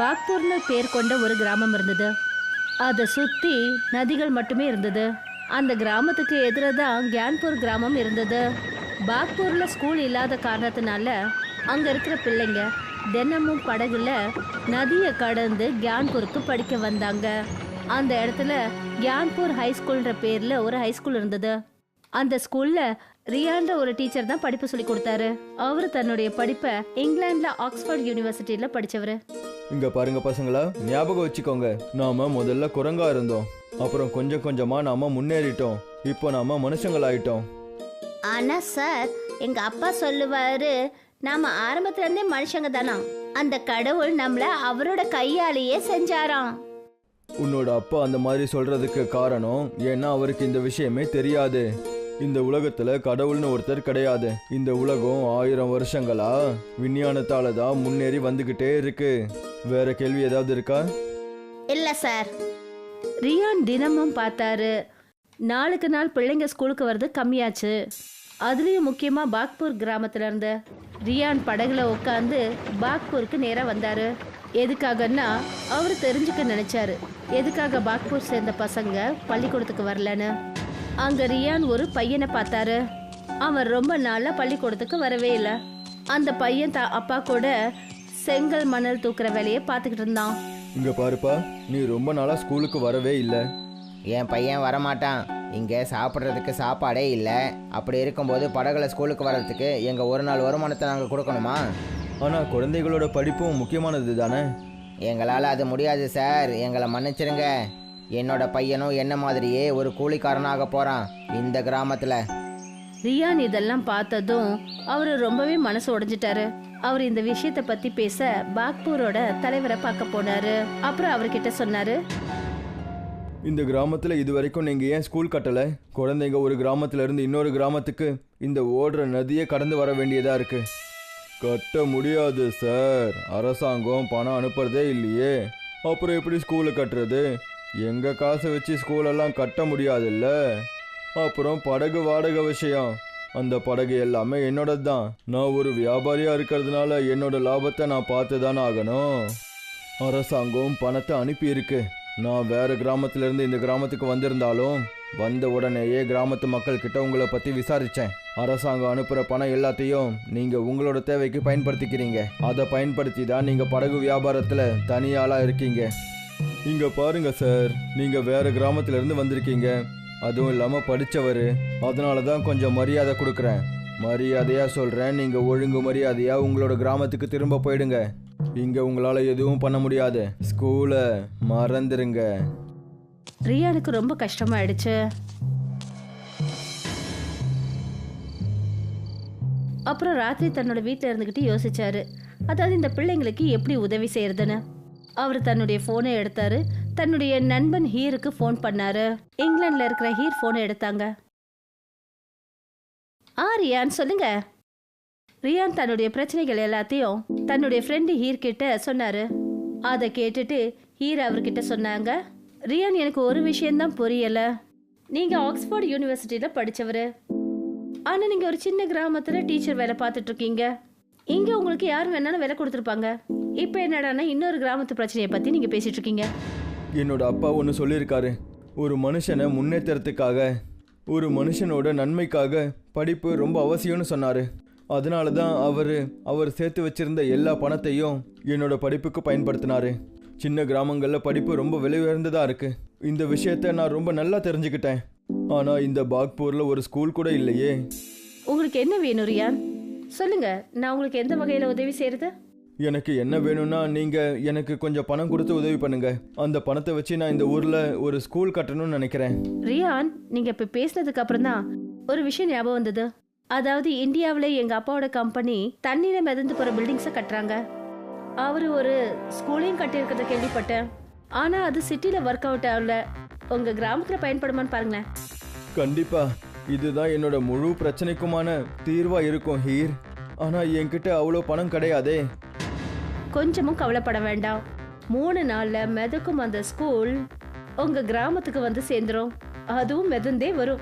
பாக்பூர்னு பேர் கொண்ட ஒரு கிராமம் இருந்தது. அதை சுற்றி நதிகள் மட்டுமே இருந்தது. அந்த கிராமத்துக்கு எதிராக தான் கியான்பூர் கிராமம் இருந்தது. பாக்பூரில் ஸ்கூல் இல்லாத காரணத்தினால அங்கே இருக்கிற பிள்ளைங்க தினமும் படகுல நதியை கடந்து கியான்பூருக்கு படிக்க வந்தாங்க. அந்த இடத்துல கியான்பூர் ஹை ஸ்கூல்ன்ற ஒரு ஹை ஸ்கூல் இருந்தது. அந்த ஸ்கூலில் ரியான்ற ஒரு டீச்சர் தான் படிப்பு சொல்லி கொடுத்தாரு. அவர் தன்னுடைய படிப்பை இங்கிலாந்துல ஆக்ஸ்போர்ட் யூனிவர்சிட்டியில படிச்சவர். இங்க பாருங்க பசங்களா ஞாபகம் வச்சுக்கோங்க. நாம முதல்ல குரங்கா இருந்தோம். அப்புறம் கொஞ்சம் கொஞ்சமா நாம முன்னேறிட்டோம். இப்போ நாம மனுஷங்களாயிட்டோம். ஆனா சார் எங்க அப்பா சொல்லுவாரு நாம ஆரம்பத்துல இருந்தே மனுஷங்க தானா? அந்த கடவுள் நம்மள அவரோட கையாலேயே செஞ்சாராம். உன்னோட அப்பா அந்த மாதிரி சொல்றதுக்கு காரணம் ஏன்னா அவருக்கு இந்த விஷயமே தெரியாது. இந்த உலகத்துல கடவுள்னு ஒருத்தர் கிடையாது. இந்த உலகம் ஆயிரம் வருஷங்களா? விஞ்ஞானத்தால தான் முன்னேறி வந்துகிட்டே இருக்கு. வேற கேள்வி ஏதாவது இருக்கா? இல்ல சார். ரியான் தினமும் பார்த்தாரு. நாளுக்கு நாள் பிள்ளைங்க ஸ்கூலுக்கு வர்றது கம்மியாச்சு. அதுலேயும் முக்கியமாக பாக்பூர் கிராமத்துல இருந்து ரியான் படகுல உட்காந்து பாக்பூருக்கு நேராக வந்தாரு. எதுக்காகன்னா அவர் தெரிஞ்சுக்க நினைச்சாரு. எதுக்காக பாக்பூர் சேர்ந்த பசங்க பள்ளிக்கூடத்துக்கு வரலன்னு. அங்க ரியான் ஒரு பையனை பார்த்தாரு. அவன் ரொம்ப நாளா பள்ளிக்கூடத்துக்கு வரவே இல்லை. அந்த பையன் தா அப்பா கூட செங்கல் மணல் தூக்குற வேலையை பார்த்துக்கிட்டு இருந்தான். இங்க பாருப்பா நீ ரொம்ப நாளா ஸ்கூலுக்கு வரவே இல்லை. என் பையன் வரமாட்டான். இங்கே சாப்பிட்றதுக்கு சாப்பாடே இல்லை. அப்படி இருக்கும்போது படகுல ஸ்கூலுக்கு வர்றதுக்கு எங்கள் ஒரு நாள் வருமானத்தை நாங்கள் கொடுக்கணுமா? ஆனா குழந்தைகளோட படிப்பும் முக்கியமானது தானே எங்களால் அது முடியாது சார். எங்களை மன்னிச்சிருங்க. என்னோட பையனும் என்ன மாதிரியே ஒரு கூலிக்காரனாக போகிறான் இந்த கிராமத்தில். ரியான் இதெல்லாம் பார்த்ததும் அவர் ரொம்பவே மனசு உடைஞ்சிட்டாரு. அவர் இந்த விஷயத்தை பத்தி பேச பாக்பூரோட தலைவரை பார்க்க போனாரு. அப்புறம் அவர்கிட்ட சொன்னாரு இந்த கிராமத்துல இது வரைக்கும் நீங்க ஏன் ஸ்கூல் கட்டல? குழந்தைங்க ஒரு கிராமத்துல இருந்து இன்னொரு கிராமத்துக்கு இந்த ஓடுற நதியை கடந்து வர வேண்டியதா இருக்கு. கட்ட முடியாது சார். அரசாங்கம் பணம் அனுப்புறதே இல்லையே. அப்புறம் எப்படி ஸ்கூலு கட்டுறது? எங்கள் காசை வச்சு ஸ்கூலெல்லாம் கட்ட முடியாதுல்ல? அப்புறம் படகு வாடகை விஷயம். அந்த படகு எல்லாமே என்னோடது தான் நான் ஒரு வியாபாரியாக இருக்கிறதுனால என்னோட லாபத்தை நான் பார்த்து தானே ஆகணும். அரசாங்கம் பணத்தை அனுப்பியிருக்கு. நான் வேறு கிராமத்துல இருந்து இந்த கிராமத்துக்கு வந்திருந்தாலும் வந்த உடனேயே கிராமத்து மக்கள் கிட்ட உங்களை பற்றி விசாரித்தேன் அரசாங்கம் அனுப்புகிற பணம் எல்லாத்தையும் நீங்கள் உங்களோட தேவைக்கு பயன்படுத்திக்கிறீங்க. அதை பயன்படுத்தி தான் நீங்கள் படகு வியாபாரத்தில் தனியாளாக இருக்கீங்க. இங்க பாருங்க சார். நீங்க வேற கிராமத்துல இருந்து வந்திருக்கீங்க. அதுவும் இல்லாம படிச்சவர். அதனால தான் கொஞ்சம் மரியாதை கொடுக்குறேன். மரியாதையா சொல்றேன். நீங்க ஒழுங்கு மரியாதையா உங்களோட கிராமத்துக்கு திரும்ப போயிடுங்க. இங்க உங்களால எதுவும் பண்ண முடியாது. ஸ்கூலை மறந்துருங்க. ரியானுக்கு ரொம்ப கஷ்டமாயிடுச்சு. அப்புறம் ராத்திரி தன்னோட வீட்டில் இருந்துக்கிட்டு யோசிச்சாரு. அதாவது இந்த பிள்ளைங்களுக்கு எப்படி உதவி செய்யறதுன்னு. அவர் தன்னுடைய ஃபோனை எடுத்தாரு. தன்னுடைய நண்பன் ஹீருக்கு ஃபோன் பண்ணாரு. இங்கிலாந்துல இருக்கிற ஹீர் ஃபோனை எடுத்தாங்க. ஆ ரியான் சொல்லுங்க. ரியான் தன்னுடைய பிரச்சனைகள் எல்லாத்தையும் தன்னுடைய ஃப்ரெண்டு ஹீர் கிட்ட சொன்னாரு. அதை கேட்டுட்டு ஹீர் அவர்கிட்ட சொன்னாங்க. ரியான் எனக்கு ஒரு விஷயம்தான் புரியல. நீங்க ஆக்ஸ்போர்ட் யூனிவர்சிட்டியில படிச்சவர். ஆனா நீங்க ஒரு சின்ன கிராமத்துல டீச்சர் வேலை பார்த்துட்டு இருக்கீங்க. இங்க உங்களுக்கு யார் வேணாலும் வேலை கொடுத்துருப்பாங்க. இப்போ என்னடான்னா இன்னொரு கிராமத்து பிரச்சனையை பத்தி நீங்க பேசிட்டு இருக்கீங்க. என்னோட அப்பா ஒன்று சொல்லியிருக்காரு. ஒரு மனுஷனை முன்னேற்றத்துக்காக ஒரு மனுஷனோட நன்மைக்காக படிப்பு ரொம்ப அவசியம்னு சொன்னார். அதனால தான் அவர் அவர் சேர்த்து வச்சிருந்த எல்லா பணத்தையும் என்னோட படிப்புக்கு பயன்படுத்தினாரு. சின்ன கிராமங்களில் படிப்பு ரொம்ப விலை உயர்ந்ததாக இருக்கு. இந்த விஷயத்த நான் ரொம்ப நல்லா தெரிஞ்சுக்கிட்டேன். ஆனால் இந்த பாக்பூரில் ஒரு ஸ்கூல் கூட இல்லையே. உங்களுக்கு என்ன வேணும் ரியான் சொல்லுங்க. நான் உங்களுக்கு எந்த வகையில உதவி செய்யறது எனக்கு என்ன வேணும்னா நீங்கள் எனக்கு கொஞ்சம் பணம் கொடுத்து உதவி பண்ணுங்க. அந்த பணத்தை வச்சு நான் இந்த ஊரில் ஒரு ஸ்கூல் கட்டணும்னு நினைக்கிறேன். ரியான் நீங்க இப்ப பேசினதுக்கு அப்புறம் தான் ஒரு விஷயம் ஞாபகம் வந்தது. அதாவது இந்தியாவில் எங்க அப்பாவோட கம்பெனி தண்ணீரை மிதந்து போற பில்டிங்ஸை கட்டுறாங்க. அவரு ஒரு ஸ்கூலையும் கட்டியிருக்கிறத கேள்விப்பட்டேன். ஆனா அது சிட்டில ஒர்க் அவுட் ஆகல. உங்க கிராமத்துல பயன்படுமான்னு பாருங்களேன். கண்டிப்பா இதுதான் என்னோட முழு பிரச்சனைக்குமான தீர்வா இருக்கும் ஹீர். ஆனா என்கிட்ட அவ்வளோ பணம் கிடையாதே. கொஞ்சமும் கவலைப்பட வேண்டாம். மூணு நாள்ல மிதக்கும் அந்த ஸ்கூல் உங்க கிராமத்துக்கு வந்து சேர்ந்துரும். அதுவும் மிதந்தே வரும்.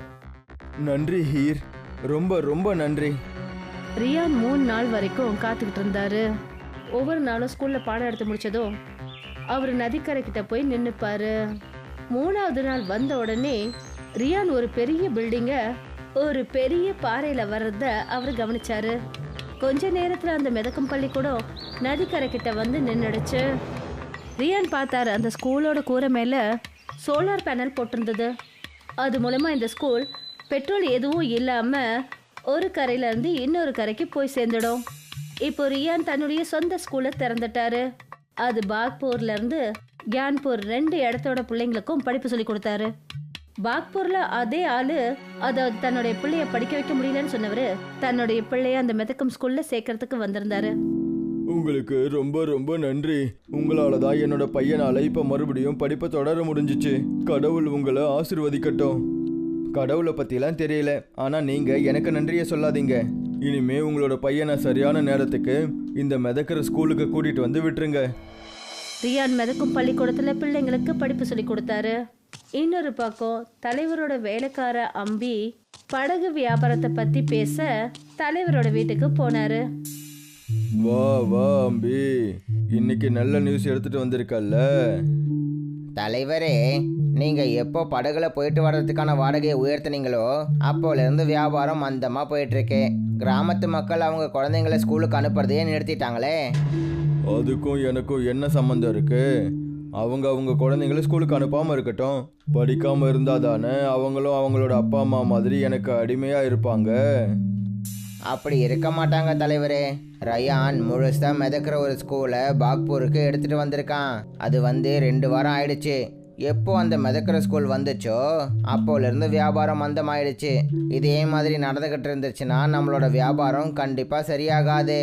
நன்றி ஹீர். ரொம்ப ரொம்ப நன்றி. ரியான் மூணு நாள் வரைக்கும் காத்துக்கிட்டு இருந்தாரு. ஒவ்வொரு நாளும் ஸ்கூல்ல பாடம் எடுத்து முடிச்சதும் அவர் நதிக்கரை கிட்ட போய் நின்னுப்பாரு. மூணாவது நாள் வந்த உடனே ரியான் ஒரு பெரிய பில்டிங்க ஒரு பெரிய பாறையில வர்றத அவர் கவனிச்சாரு. கொஞ்ச நேரத்துல அந்த மிதக்கும் பள்ளிக்கூடம் நதிக்கரை கிட்ட வந்து நின்றுடுச்சு ரியான் பார்த்தாரு அந்த ஸ்கூலோட கூரை மேலே சோலார் பேனல் போட்டிருந்தது. அது மூலமாக இந்த ஸ்கூல் பெட்ரோல் எதுவும் இல்லாமல் ஒரு கரையிலேருந்து இன்னொரு கரைக்கு போய் சேர்ந்துடும். இப்போ ரியான் தன்னுடைய சொந்த ஸ்கூலை திறந்துட்டாரு. அது பாக்பூர்லேருந்து கியான்பூர் ரெண்டு இடத்தோட பிள்ளைங்களுக்கும் படிப்பு சொல்லி கொடுத்தாரு. பாக்பூர்ல அதே ஆளு அதை தன்னுடைய பிள்ளைய படிக்க வைக்க முடியலன்னு சொன்னவர் தன்னுடைய பிள்ளைய அந்த மெதக்கம் ஸ்கூல்ல சேர்க்கறதுக்கு வந்திருந்தாரு. உங்களுக்கு ரொம்ப ரொம்ப நன்றி. உங்களால தான் என்னோட பையனால இப்ப மறுபடியும் படிப்பை தொடர முடிஞ்சிச்சு. கடவுள் உங்களை ஆசிர்வதிக்கட்டும். கடவுளை பத்திலாம் தெரியல. ஆனா நீங்க எனக்கு நன்றியை சொல்லாதீங்க. இனிமே உங்களோட பையனை சரியான நேரத்துக்கு இந்த மிதக்கிற ஸ்கூலுக்கு கூட்டிட்டு வந்து விட்டுருங்க. ரியான் மிதக்கும் பள்ளிக்கூடத்துல பிள்ளைங்களுக்கு படிப்பு சொல்லி கொடுத்தாரு. இன்னொரு பக்கம் தலைவரோட வேலைக்கார அம்பி படகு வியாபாரத்தை பத்தி பேச தலைவரோட வீட்டுக்கு போனாரு. வா வா அம்பி. இன்னைக்கு நல்ல நியூஸ் எடுத்துட்டு வந்திருக்கல்ல? தலைவரே நீங்க எப்போ படகுல போயிட்டு வர்றதுக்கான வாடகையை உயர்த்துனீங்களோ அப்போல இருந்து வியாபாரம் மந்தமா போயிட்டு இருக்கு கிராமத்து மக்கள் அவங்க குழந்தைங்கள ஸ்கூலுக்கு அனுப்புறதையே நிறுத்திட்டாங்களே. அதுக்கும் எனக்கும் என்ன சம்மந்தம் இருக்கு? அவங்க அவங்க குழந்தைங்கள ஸ்கூலுக்கு அனுப்பாம இருக்கட்டும். படிக்காம இருந்தா தானே அவங்களும் அவங்களோட அப்பா அம்மா மாதிரி எனக்கு அடிமையா இருப்பாங்க. அப்படி இருக்க மாட்டாங்க தலைவரே. ரயான் முழுசா மிதக்கிற ஒரு ஸ்கூலை பாக்பூருக்கு எடுத்துட்டு வந்திருக்கான். அது வந்து ரெண்டு வாரம் ஆயிடுச்சு. எப்போ அந்த மிதக்கிற ஸ்கூல் வந்துச்சோ அப்போலேருந்து வியாபாரம் மந்தமாயிடுச்சு. இதே மாதிரி நடந்துகிட்டு இருந்துச்சுன்னா நம்மளோட வியாபாரம் கண்டிப்பாக சரியாகாது.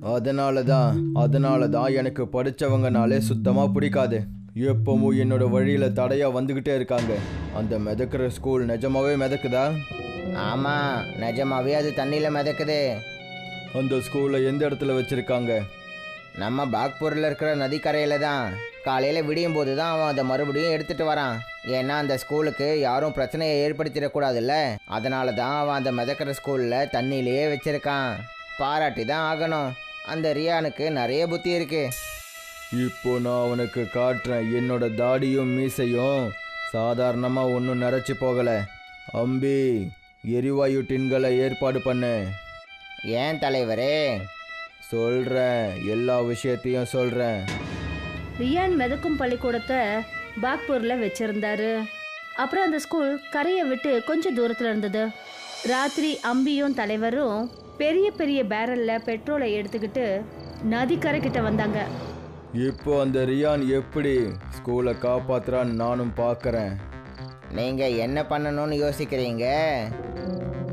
அதனால தான் அதனால தான் எனக்கு படித்தவங்கனாலே சுத்தமாக பிடிக்காது. எப்பவும் என்னோட வழியில் தடையாக வந்துக்கிட்டே இருக்காங்க. அந்த மிதக்கிற ஸ்கூல் நிஜமாவே மிதக்குதா? ஆமா நிஜமாவே அது தண்ணியில மிதக்குது. அந்த ஸ்கூலை எந்த இடத்துல வச்சிருக்காங்க? நம்ம பாக்பூரில் இருக்கிற நதிக்கரையில தான். காலையில் விடியும் போது தான் அவன் அதை மறுபடியும் எடுத்துட்டு வரான். ஏன்னா அந்த ஸ்கூலுக்கு யாரும் பிரச்சனையை ஏற்படுத்திடக்கூடாதுல்ல. அதனால தான் அவன் அந்த மிதக்கிற ஸ்கூலில் தண்ணியிலேயே வச்சிருக்கான். பாராட்டி தான் ஆகணும். அந்த ரியானுக்கு நிறைய புத்தி இருக்கு. இப்போ நான் அவனுக்கு காட்டுறேன். என்னோட தாடியும் மீசையும் சாதாரணமா ஒன்றும் நிறைச்சி போகல. அம்பி. எரிவாயு டின்களை ஏற்பாடு பண்ணு. ஏன் தலைவரே? சொல்றேன் எல்லா விஷயத்தையும் சொல்றேன் ரியான் மிதக்கும் பள்ளிக்கூடத்தை பாக்பூர்ல வச்சிருந்தாரு. அப்புறம் அந்த ஸ்கூல் கரையை விட்டு கொஞ்சம் தூரத்துல இருந்தது. ராத்திரி அம்பியும் தலைவரும் பெரிய பெரிய பேரல்ல பெட்ரோலை எடுத்துக்கிட்டு நதிக்கரை கிட்ட வந்தாங்க. இப்போ அந்த ரியான் எப்படி ஸ்கூலை காப்பாத்துறான்னு நானும் பார்க்கறேன் நீங்கள் என்ன பண்ணணும்னு யோசிக்கிறீங்க?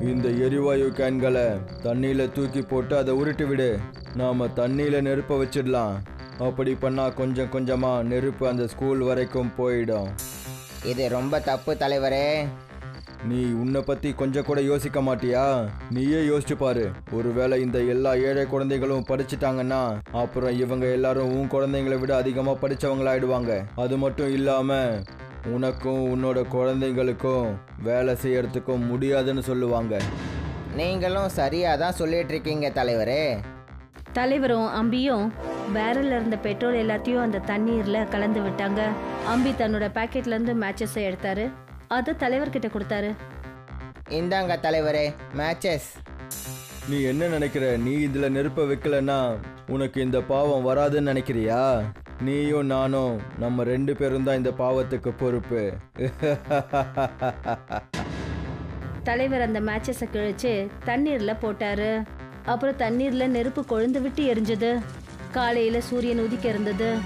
இந்த எரிவாயு கேன்களை தண்ணியில தூக்கி போட்டு அதை உருட்டி விடு. நாம தண்ணியில நெருப்ப வச்சிடலாம். அப்படி பண்ணா கொஞ்சம் கொஞ்சமா நெருப்பு அந்த ஸ்கூல் வரைக்கும் போயிடும். இது ரொம்ப தப்பு தலைவரே. நீ உன்னை பத்தி கொஞ்சம் கூட யோசிக்க மாட்டியா? நீயே யோசிச்சு பாரு. ஒருவேளை இந்த எல்லா ஏழை குழந்தைகளும் படிச்சிட்டாங்கன்னா அப்புறம் இவங்க எல்லாரும் உன் குழந்தைங்களை விட அதிகமா படிச்சவங்களாயிடுவாங்க. அது மட்டும் இல்லாம உனக்கும் உன்னோட குழந்தைங்களுக்கும் வேலை செய்யறதுக்கும் முடியாதுன்னு சொல்லுவாங்க. நீங்களும் சரியாக தான் சொல்லிட்டு இருக்கீங்க தலைவரே. தலைவரும் அம்பியும் பேரல்ல இருந்த பெட்ரோல் எல்லாத்தையும் அந்த தண்ணீர்ல கலந்து விட்டாங்க. அம்பி தன்னோட பாக்கெட்ல இருந்து மேட்சஸை எடுத்தாரு. அதை தலைவர்கிட்ட கொடுத்தாரு. இந்தாங்க தலைவரே மேட்சஸ் நீ என்ன நினைக்கிற? நீ இதுல நெருப்ப வைக்கலன்னா உனக்கு இந்த பாவம் வராதுன்னு நினைக்கிறியா? நீயும் நானும் நம்ம ரெண்டு பேரும் தான் இந்த பாவத்துக்கு பொறுப்பு. தலைவர் அந்த மேட்சஸை கிழிச்சு தண்ணீர்ல போட்டாரு. அப்புறம் தண்ணீர்ல நெருப்பு கொழுந்து விட்டு எரிஞ்சது. காலையில சூரியன் உதிக்க இருந்தது.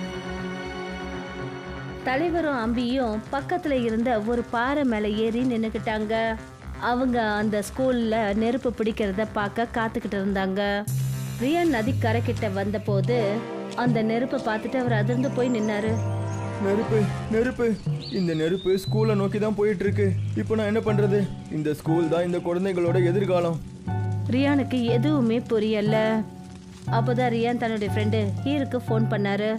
தலைவரும் அம்பியும் பக்கத்துல இருந்த ஒரு பாறை மேல ஏறி நின்னுக்கிட்டாங்க. அவங்க அந்த ஸ்கூல்ல நெருப்பு பிடிக்கிறத பார்க்க காத்துக்கிட்டு இருந்தாங்க. ரியன் நதி கிட்ட வந்தபோது அந்த நெருப்பை பார்த்துட்டு அவர் அதிர்ந்து போய் நின்னாரு. நெருப்பு நெருப்பு. இந்த நெருப்பு ஸ்கூலை நோக்கி தான் போயிட்டு இருக்கு இப்போ நான் என்ன பண்றது? இந்த ஸ்கூல் தான் இந்த குழந்தைகளோட எதிர்காலம். ரியானுக்கு எதுவுமே புரியல. அப்போதான் ரியான் தன்னுடைய ஃப்ரெண்டு ஹீருக்கு ஃபோன் பண்ணாரு.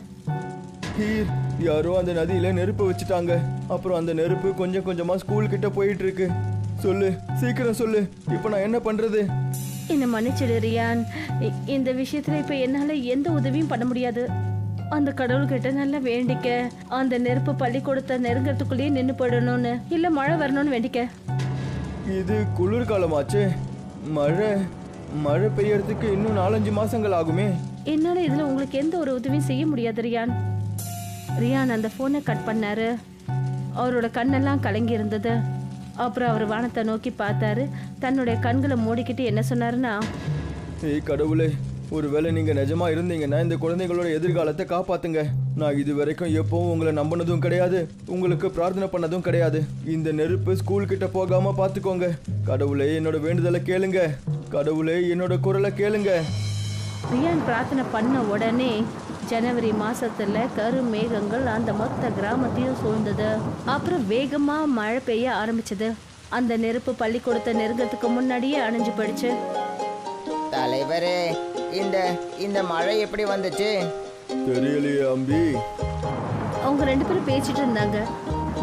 ஹீர் யாரோ அந்த நதியில நெருப்பு வச்சுட்டாங்க. அப்புறம் அந்த நெருப்பு கொஞ்சம் கொஞ்சமா ஸ்கூல் கிட்ட போயிட்டு இருக்கு சொல்லு சீக்கிரம் சொல்லு. இப்போ நான் என்ன பண்றது? என்னை மன்னிச்சிடு ரியான். இந்த விஷயத்துல இப்ப என்னால எந்த உதவியும் பண்ண முடியாது. அந்த கடவுள்கிட்ட நல்லா வேண்டிக்க. அந்த நெருப்பு பள்ளிக்கூடத்தை நெருங்கறதுக்குள்ளேயே நின்று போயிடணும்னு. இல்ல மழை வரணும்னு வேண்டிக்க. இது குளிர்காலமாச்சே மழை மழை பெய்யறதுக்கு இன்னும் நாலஞ்சு மாசங்கள் ஆகுமே. என்னால இதுல உங்களுக்கு எந்த ஒரு உதவியும் செய்ய முடியாது ரியான். ரியான் அந்த போனை கட் பண்ணாரு. அவரோட கண்ணெல்லாம் கலங்கி இருந்தது. அப்புறம் அவர் வானத்தை நோக்கி பார்த்தாரு. தன்னுடைய கண்களை மூடிக்கிட்டு என்ன சொன்னாருன்னா ஏய் கடவுளே ஒருவேளை நீங்க நிஜமா இருந்தீங்கன்னா இந்த குழந்தைகளோட எதிர்காலத்தை காப்பாத்துங்க. நான் இது வரைக்கும் எப்பவும் உங்களை நம்பினதும் கிடையாது உங்களுக்கு பிரார்த்தனை பண்ணதும் கிடையாது. இந்த நெருப்பு ஸ்கூல் கிட்ட போகாம பாத்துக்கோங்க கடவுளே என்னோட வேண்டுதலை கேளுங்க. கடவுளே என்னோட குரலை கேளுங்க. ரியான் பிரார்த்தனை பண்ண உடனே ஜனவரி மாசத்துல கரு மேகங்கள் அந்த மொத்த கிராமத்தையும் சூழ்ந்தது. அப்புறம் வேகமா மழை பெய்ய ஆரம்பிச்சது. அந்த நெருப்பு பள்ளிக்கூடத்தை நெருங்கறதுக்கு முன்னாடியே அணைஞ்சு போயிடுச்சு. தலைவரே இந்த இந்த மழை எப்படி வந்துச்சு? தெரியலையே அம்பி. அவங்க ரெண்டு பேரும் பேசிட்டு இருந்தாங்க.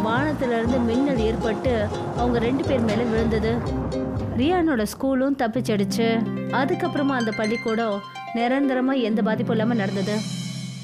வானத்துல இருந்து மின்னல் ஏற்பட்டு அவங்க ரெண்டு பேர் மேல விழுந்தது. ரியானோட ஸ்கூலும் தப்பிச்சடிச்சு. அதுக்கப்புறமா அந்த பள்ளிக்கூடம் நிரந்தரமா எந்த பாதிப்பும் இல்லாம நடந்தது.